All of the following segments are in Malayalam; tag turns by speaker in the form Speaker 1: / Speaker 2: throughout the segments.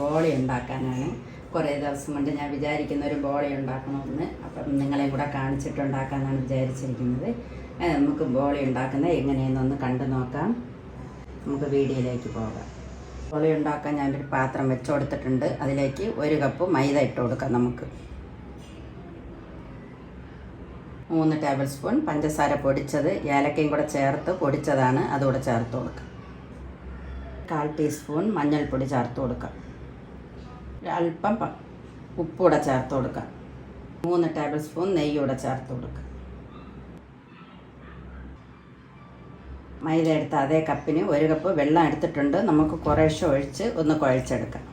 Speaker 1: ബോളി ഉണ്ടാക്കാനാണ് കുറേ ദിവസം കൊണ്ട് ഞാൻ വിചാരിക്കുന്ന ഒരു ബോളി ഉണ്ടാക്കണമെന്ന്. അപ്പം നിങ്ങളെ കൂടെ കാണിച്ചിട്ടുണ്ടാക്കാനാണ് വിചാരിച്ചിരിക്കുന്നത്. നമുക്ക് ബോളി ഉണ്ടാക്കുന്നത് എങ്ങനെയെന്നൊന്ന് കണ്ടു നോക്കാം. നമുക്ക് വീഡിയോയിലേക്ക് പോകാം. ബോളി ഉണ്ടാക്കാൻ ഞാനൊരു പാത്രം വെച്ച് കൊടുത്തിട്ടുണ്ട് അതിലേക്ക് ഒരു കപ്പ് മൈദ ഇട്ട് കൊടുക്കാം നമുക്ക്. മൂന്ന് ടേബിൾ സ്പൂൺ പഞ്ചസാര പൊടിച്ചത്. ഏലക്കയും കൂടെ ചേർത്ത് പൊടിച്ചതാണ്. അതുകൂടെ ചേർത്ത് കൊടുക്കാം. കാൽ ടീസ്പൂൺ മഞ്ഞൾപ്പൊടി ചേർത്ത് കൊടുക്കാം അല്പം ഉപ്പൂടെ ചേർത്ത് കൊടുക്കാം മൂന്ന് ടേബിൾ സ്പൂൺ നെയ്യൂടെ ചേർത്ത് കൊടുക്കുക. മൈദ എടുത്ത അതേ കപ്പിന് ഒരു കപ്പ് വെള്ളം എടുത്തിട്ടുണ്ട്. നമുക്ക് കുറേശ്ശെ ഒഴിച്ച് ഒന്ന് കുഴച്ചെടുക്കാം.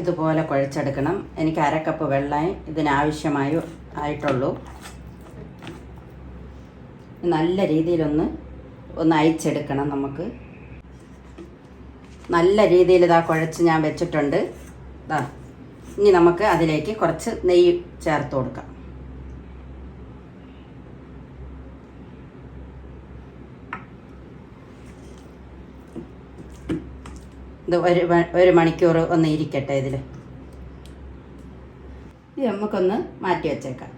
Speaker 1: ഇതുപോലെ കുഴച്ചെടുക്കണം. എനിക്ക് അര കപ്പ് വെള്ളം ഇതിനാവശ്യമായ ആയിട്ടുള്ളൂ. നല്ല രീതിയിലൊന്ന് ഒന്ന് അയച്ചെടുക്കണം നമുക്ക്. നല്ല രീതിയിൽ ഇതാ കുഴച്ച് ഞാൻ വെച്ചിട്ടുണ്ട്. ഇനി നമുക്ക് അതിലേക്ക് കുറച്ച് നെയ്യ് ചേർത്ത് കൊടുക്കാം. ഇത് ഒരു ഒരു മണിക്കൂർ ഒന്ന് ഇരിക്കട്ടെ ഇതിൽ. ഇത് നമുക്കൊന്ന് മാറ്റി വെച്ചേക്കാം.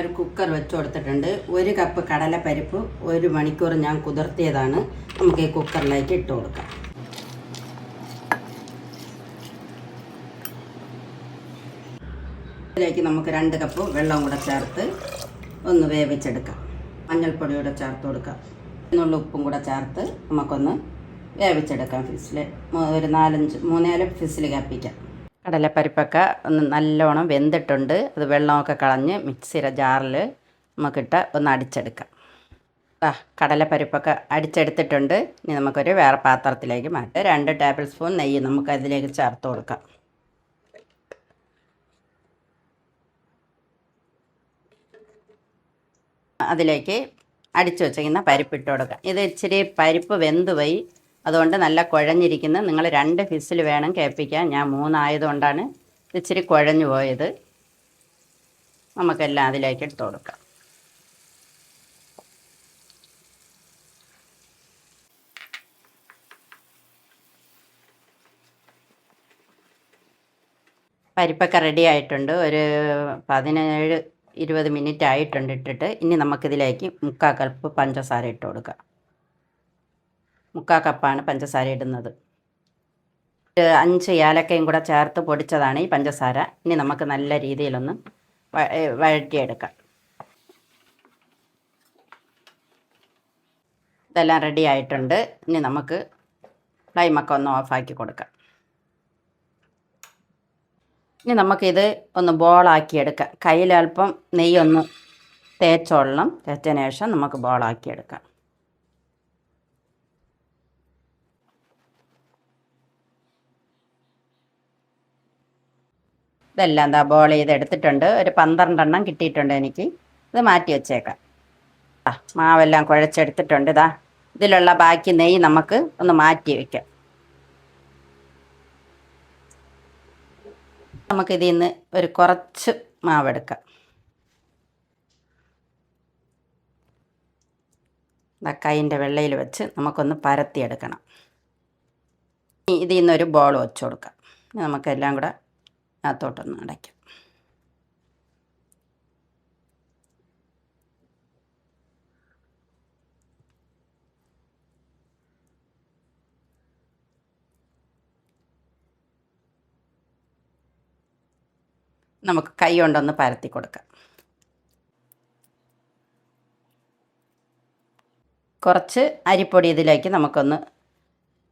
Speaker 1: ഒരു കുക്കർ വെച്ച് കൊടുത്തിട്ടുണ്ട്. ഒരു കപ്പ് കടലപ്പരിപ്പ് ഒരു മണിക്കൂർ ഞാൻ കുതിർത്തിയതാണ്. നമുക്ക് ഈ കുക്കറിലേക്ക് ഇട്ട് കൊടുക്കാം. ഇതിലേക്ക് നമുക്ക് രണ്ട് കപ്പ് വെള്ളം കൂടെ ചേർത്ത് ഒന്ന് വേവിച്ചെടുക്കാം. മഞ്ഞൾപ്പൊടി കൂടെ ചേർത്ത് കൊടുക്കാം. എന്നുള്ള ഉപ്പും കൂടെ ചേർത്ത് നമുക്കൊന്ന് വേവിച്ചെടുക്കാം ഫിസിൽ ഒരു നാലഞ്ച് മൂന്നാൽ ഫിസിൽ കപ്പിക്കാം. കടലപ്പരിപ്പൊക്കെ ഒന്ന് നല്ലോണം വെന്തിട്ടുണ്ട്. അത് വെള്ളമൊക്കെ കളഞ്ഞ് മിക്സിയുടെ ജാറിൽ നമുക്കിട്ട് ഒന്ന് അടിച്ചെടുക്കാം. ആ കടലപ്പരിപ്പൊക്കെ അടിച്ചെടുത്തിട്ടുണ്ട്. ഇനി നമുക്കൊരു വേറെ പാത്രത്തിലേക്ക് മാറ്റാം. രണ്ട് ടേബിൾ സ്പൂൺ നെയ്യ് നമുക്ക് അതിലേക്ക് ചേർത്ത് കൊടുക്കാം. അതിലേക്ക് അടിച്ചു വെച്ചിരിക്കുന്ന പരിപ്പ് ഇട്ട് കൊടുക്കാം. ഇത് ഇച്ചിരി പരിപ്പ് വെന്ത് പോയി അതുകൊണ്ട് നല്ല കുഴഞ്ഞിരിക്കുന്ന നിങ്ങൾ രണ്ട് ഫിസിൽ വേണം കേൾപ്പിക്കാൻ. ഞാൻ മൂന്നായതുകൊണ്ടാണ് ഇച്ചിരി കുഴഞ്ഞു പോയത്. നമുക്കെല്ലാം അതിലേക്ക് ഇട്ട് കൊടുക്കാം. പരിപ്പൊക്കെ റെഡി ആയിട്ടുണ്ട്. ഒരു പതിനേഴ് ഇരുപത് മിനിറ്റ് ആയിട്ടുണ്ട് ഇട്ടിട്ട്. ഇനി നമുക്കിതിലേക്ക് മുക്കാൽ കപ്പ് പഞ്ചസാര ഇട്ട് കൊടുക്കാം. മുക്കാൽ കപ്പാണ് പഞ്ചസാര ഇടുന്നത്. അഞ്ച് ഏലക്കയും കൂടെ ചേർത്ത് പൊടിച്ചതാണ് ഈ പഞ്ചസാര. ഇനി നമുക്ക് നല്ല രീതിയിലൊന്ന് വഴറ്റിയെടുക്കാം. ഇതെല്ലാം റെഡി ആയിട്ടുണ്ട്. ഇനി നമുക്ക് ഫ്ലൈമൊക്കെ ഒന്ന് ഓഫാക്കി കൊടുക്കാം. ഇനി നമുക്കിത് ഒന്ന് ബോളാക്കി എടുക്കാം. കയ്യിൽ നെയ്യൊന്ന് തേച്ചോളണം. തേച്ചതിന് ശേഷം നമുക്ക് ബോളാക്കി എടുക്കാം. ഇതെല്ലാം എന്താ ബോൾ ചെയ്ത് എടുത്തിട്ടുണ്ട്. ഒരു പന്ത്രണ്ടെണ്ണം കിട്ടിയിട്ടുണ്ട് എനിക്ക്. ഇത് മാറ്റി വെച്ചേക്കാം. ആ മാവെല്ലാം കുഴച്ചെടുത്തിട്ടുണ്ട്. ഇതാ ഇതിലുള്ള ബാക്കി നെയ്യ് നമുക്ക് ഒന്ന് മാറ്റി വെക്കാം. നമുക്ക് ഇതിൽ നിന്ന് ഒരു കുറച്ച് മാവെടുക്കാം. കൈന്റെ വെള്ളയിൽ വെച്ച് നമുക്കൊന്ന് പരത്തിയെടുക്കണം. ഇതിൽ നിന്നൊരു ബോൾ വെച്ച് കൊടുക്കാം. നമുക്കെല്ലാം കൂടെ അകത്തോട്ടൊന്ന് അടയ്ക്കാം. നമുക്ക് കൈ കൊണ്ടൊന്ന് പരത്തി കൊടുക്കാം. കുറച്ച് അരിപ്പൊടി ഇതിലേക്ക് നമുക്കൊന്ന്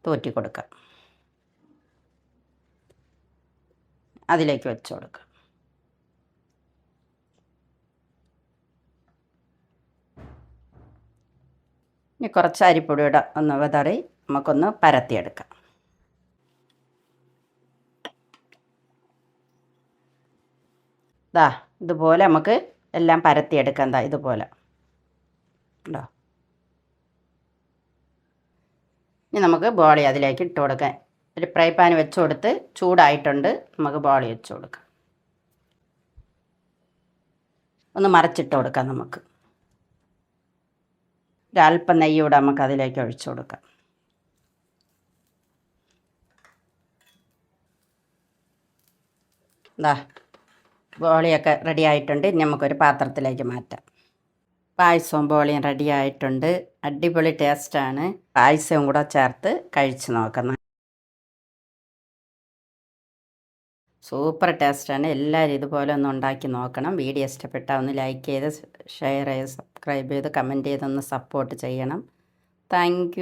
Speaker 1: തൂറ്റി കൊടുക്കാം. അതിലേക്ക് വെച്ച് കൊടുക്കുക ഇനി കുറച്ച് അരിപ്പൊടിയുടെ ഒന്ന് വിതറി നമുക്കൊന്ന് പരത്തിയെടുക്കാം. ദാ ഇതുപോലെ നമുക്ക് എല്ലാം പരത്തിയെടുക്കാം. ദാ ഇതുപോലെ. ഉണ്ടോ ഇനി നമുക്ക് ബോളി അതിലേക്ക് ഇട്ട് കൊടുക്കാം. ഒരു ഫ്രൈ പാൻ വെച്ച് കൊടുത്ത് ചൂടായിട്ടുണ്ട്. നമുക്ക് ബോളി വെച്ച് കൊടുക്കാം. ഒന്ന് മറച്ചിട്ട് കൊടുക്കാം നമുക്ക്. ഒരല്പം നെയ്യ് കൂടെ നമുക്ക് അതിലേക്ക് ഒഴിച്ചു കൊടുക്കാം. എന്താ ബോളിയൊക്കെ റെഡി ആയിട്ടുണ്ട്. ഇനി നമുക്കൊരു പാത്രത്തിലേക്ക് മാറ്റാം. പായസവും ബോളിയും റെഡി ആയിട്ടുണ്ട്. അടിപൊളി ടേസ്റ്റാണ് പായസവും കൂടെ ചേർത്ത് കഴിച്ച് നോക്കണം സൂപ്പർ ടേസ്റ്റാണ് എല്ലാവരും ഇതുപോലെ ഒന്ന് ഉണ്ടാക്കി നോക്കണം. വീഡിയോ ഇഷ്ടപ്പെട്ടാൽ ഒന്ന് ലൈക്ക് ചെയ്ത് ഷെയർ ചെയ്ത് സബ്സ്ക്രൈബ് ചെയ്ത് കമന്റ് ചെയ്തൊന്ന് സപ്പോർട്ട് ചെയ്യണം. താങ്ക്